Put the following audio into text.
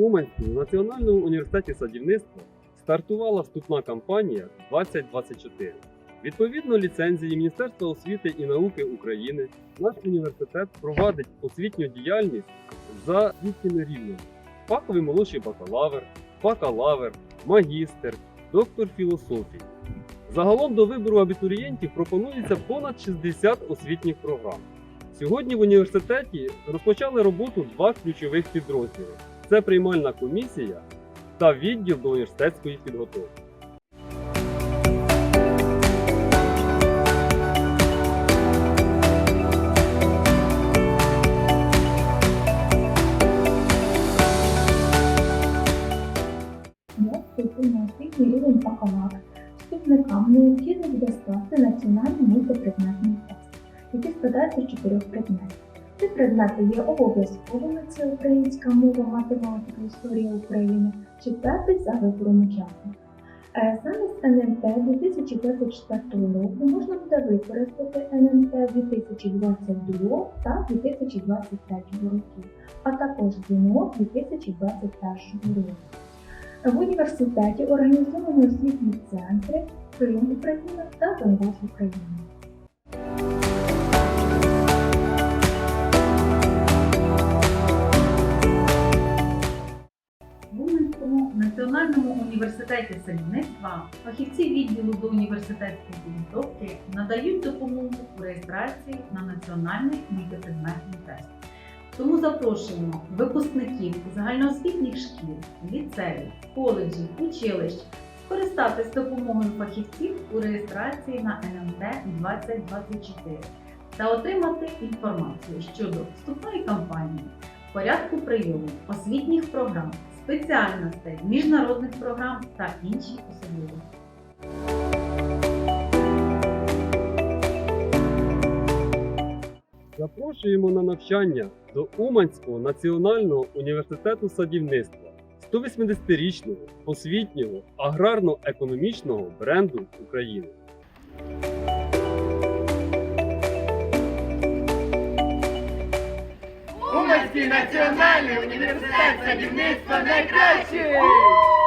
Уманському національному університеті садівництва стартувала вступна кампанія 2024. Відповідно ліцензії Міністерства освіти і науки України, наш університет провадить освітню діяльність за освітніми рівнями: фаховий молодший бакалавр, бакалавр, магістр, доктор філософії. Загалом до вибору абітурієнтів пропонується понад 60 освітніх програм. Сьогодні в університеті розпочали роботу два ключових підрозділи: це приймальна комісія та відділ до університетської підготовки. Рівень бакалавр вступникам необхідно буде скласти національний мультипредметний тест, який складається з чотирьох предметів. Ці предмети є обов'язковими це українська мова, математика, історія України, четвертий за вибором учасника. Е, Замість НМТ 2024 року можна буде використати НМТ 2022 та 2023 років, а також ЗНО 2021 року. В університеті організовано освітні центри Крим Україна та Донбас Україна. Національному університеті садівництва фахівці відділу до університетської підготовки надають допомогу у реєстрації на національний мультипредметний тест. Тому запрошуємо випускників загальноосвітніх шкіл, ліцеїв, коледжів, училищ скористатись допомогою фахівців у реєстрації на НМТ 2024 та отримати інформацію щодо вступної кампанії, порядку прийому, освітніх програм, спеціальностей, міжнародних програм та інші особливості. Запрошуємо на навчання до Уманського національного університету садівництва 180-річного освітнього аграрно-економічного бренду України. Уманський національний університет садівництва найкращий!